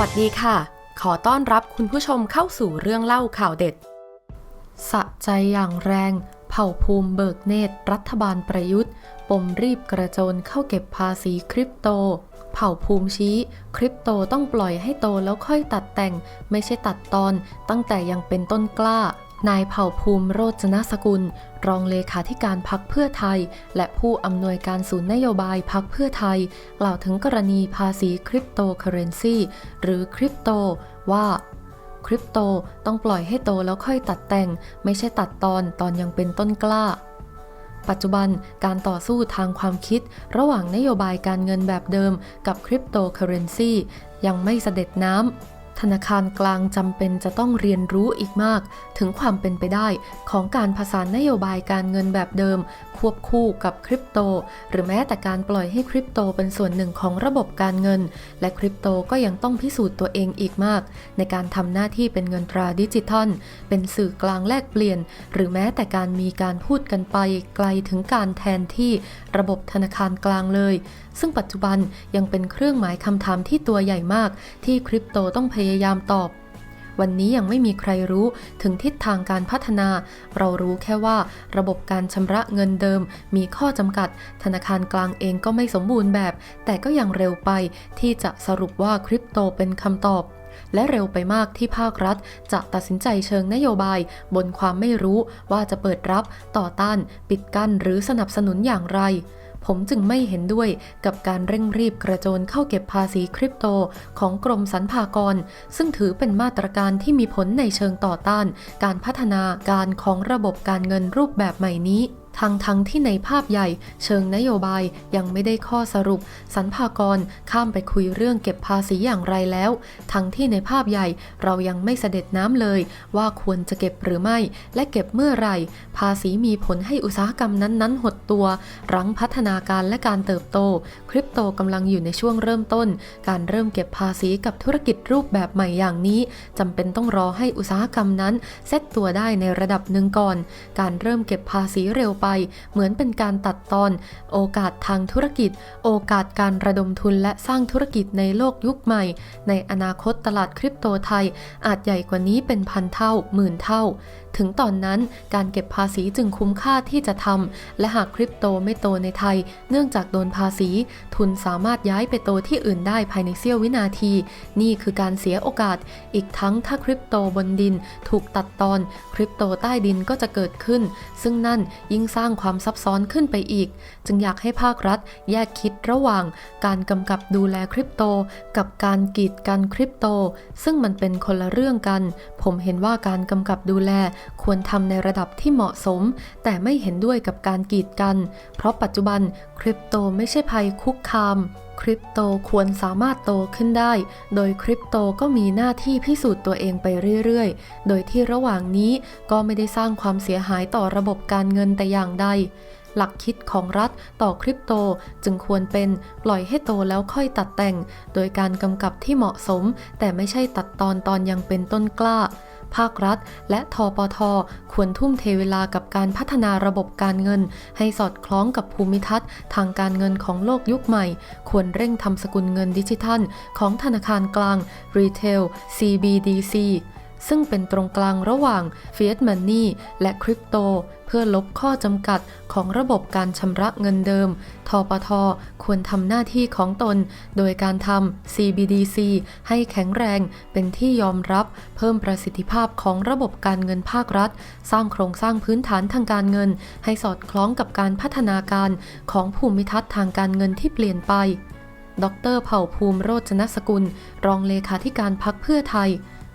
วัสดีค่ะ ขอต้อนรับคุณผู้ชมเข้าสู่เรื่องเล่าข่าวเด็ด สะใจอย่างแรง เผ่าภูมิเบิกเนตรรัฐบาลประยุทธ์ ปมรีบกระโจนเข้าเก็บภาษีคริปโต เผ่าภูมิชี้ คริปโตต้องปล่อยให้โตแล้วค่อยตัดแต่ง ไม่ใช่ตัดตอน ตั้งแต่ยังเป็นต้นกล้า นายเผ่าภูมิโรจนสกุล รองเลขาธิการพักเพื่อไทย และผู้อำนวยการศูนย์นโยบายพักเพื่อไทย กล่าวถึงกรณีภาษีคริปโตเคอเรนซีหรือคริปโตว่าคริปโตต้องปล่อยให้โตแล้วค่อยตัดแต่ง ไม่ใช่ตัดตอนตอนยังเป็นต้นกล้า ปัจจุบันการต่อสู้ทางความคิด ระหว่างนโยบายการเงินแบบเดิมกับคริปโตเคอเรนซียังไม่เสด็จน้ำ ธนาคารกลางจำเป็นจะต้องเรียนรู้อีกมาก ถึงความเป็นไปได้ของการผสานนโยบายการเงินแบบเดิม ควบคู่กับคริปโต หรือแม้แต่การปล่อยให้คริปโตเป็นส่วนหนึ่งของระบบการเงิน และคริปโตก็ยังต้องพิสูจน์ตัวเองอีกมาก ในการทำหน้าที่เป็นเงินตราดิจิทัล เป็นสื่อกลางแลกเปลี่ยน หรือแม้แต่การมีการพูดกันไปไกลถึงการแทนที่ระบบธนาคารกลางเลย ซึ่งปัจจุบันยังเป็นเครื่องหมายคำถามที่ตัวใหญ่มาก ที่คริปโตต้องพยายามตอบ วันนี้ยังไม่มีใครรู้ถึงทิศทางการพัฒนา เรารู้แค่ว่าระบบการชำระเงินเดิมมีข้อจำกัด ธนาคารกลางเองก็ไม่สมบูรณ์แบบ แต่ก็ยังเร็วไปที่จะสรุปว่าคริปโตเป็นคำตอบและเร็วไปมากที่ภาครัฐ จะตัดสินใจเชิงนโยบาย บนความไม่รู้ว่าจะเปิดรับต่อต้าน ปิดกั้นหรือสนับสนุนอย่างไร ผมจึงไม่เห็นด้วยกับการเร่งรีบกระโจนเข้าเก็บภาษีคริปโตของกรมสรรพากร ซึ่งถือเป็นมาตรการที่มีผลในเชิงต่อต้าน การพัฒนาการของระบบการเงินรูปแบบใหม่นี้ ทั้งทั้งที่ในภาพใหญ่ เชิงนโยบายยังไม่ได้ข้อสรุป สรรพากรข้ามไปคุยเรื่องเก็บภาษีอย่างไรแล้ว ทั้งที่ในภาพใหญ่เรายังไม่เสด็จน้ำเลย ว่าควรจะเก็บหรือไม่ และเก็บเมื่อไหร่ ภาษีมีผลให้อุตสาหกรรมนั้นๆ หดตัว รั้งพัฒนาการและการเติบโต คริปโตกำลังอยู่ในช่วงเริ่มต้น การเริ่มเก็บภาษีกับธุรกิจรูปแบบใหม่อย่างนี้จำเป็นต้องรอให้อุตสาหกรรมนั้นเซตตัวได้ในระดับหนึ่งก่อน การเริ่มเก็บภาษีเร็วไป เหมือนเป็นการตัดตอน โอกาสทางธุรกิจ โอกาสการระดมทุนและสร้างธุรกิจในโลกยุคใหม่ ในอนาคตตลาดคริปโตไทย อาจใหญ่กว่านี้เป็นพันเท่า หมื่นเท่า ถึงตอนนั้นการเก็บภาษีจึงคุ้มค่าที่จะทำและหากคริปโตไม่โตในไทย เนื่องจากโดนภาษี ทุนสามารถย้ายไปโตที่อื่นได้ภายในเสี้ยววินาที นี่คือการเสียโอกาส อีกทั้งถ้าคริปโตบนดิน ถูกตัดตอน คริปโตใต้ดินก็จะเกิดขึ้น ซึ่งนั่นยิ่งสร้างความซับซ้อนขึ้นไปอีก จึงอยากให้ภาครัฐแยกคิดระหว่างการกำกับดูแลคริปโต กับการกีดกันคริปโต ซึ่งมันเป็นคนละเรื่องกัน ผมเห็นว่าการกำกับดูแลควรทำในระดับที่เหมาะสม แต่ไม่เห็นด้วยกับการกีดกัน เพราะปัจจุบันคริปโตไม่ใช่ภัยคุกคาม คริปโตควรสามารถโตขึ้นได้ โดยคริปโตก็มีหน้าที่พิสูจน์ตัวเองไปเรื่อยๆ โดยที่ระหว่างนี้ก็ไม่ได้สร้างความเสียหายต่อระบบการเงินแต่อย่างใด หลักคิดของรัฐต่อคริปโตจึงควรเป็นปล่อยให้โตแล้วค่อยตัดแต่ง โดยการกำกับที่เหมาะสม แต่ไม่ใช่ตัดตอนตอนยังเป็นต้นกล้า ภาครัฐ และทปท ควรทุ่มเทเวลากับการพัฒนาระบบการเงิน ให้สอดคล้องกับภูมิทัศน์ ทางการเงินของโลกยุคใหม่ ควรเร่งทำสกุลเงินดิจิทัล ของธนาคารกลาง Retail CBDC ซึ่งเป็นตรงกลางระหว่าง Fiat Money และคริปโต เพื่อลบข้อจำกัดของระบบการชำระเงินเดิม ทปท ควรทำหน้าที่ของตน โดยการทำ CBDC ให้แข็งแรงเป็นที่ยอมรับ เพิ่มประสิทธิภาพของระบบการเงินภาครัฐ สร้างโครงสร้างพื้นฐานทางการเงิน ให้สอดคล้องกับการพัฒนาการของภูมิทัศน์ทางการเงินที่เปลี่ยนไปดรเผ่าภูมิโรจนสกุล รองเลขาธิการพักเพื่อไทย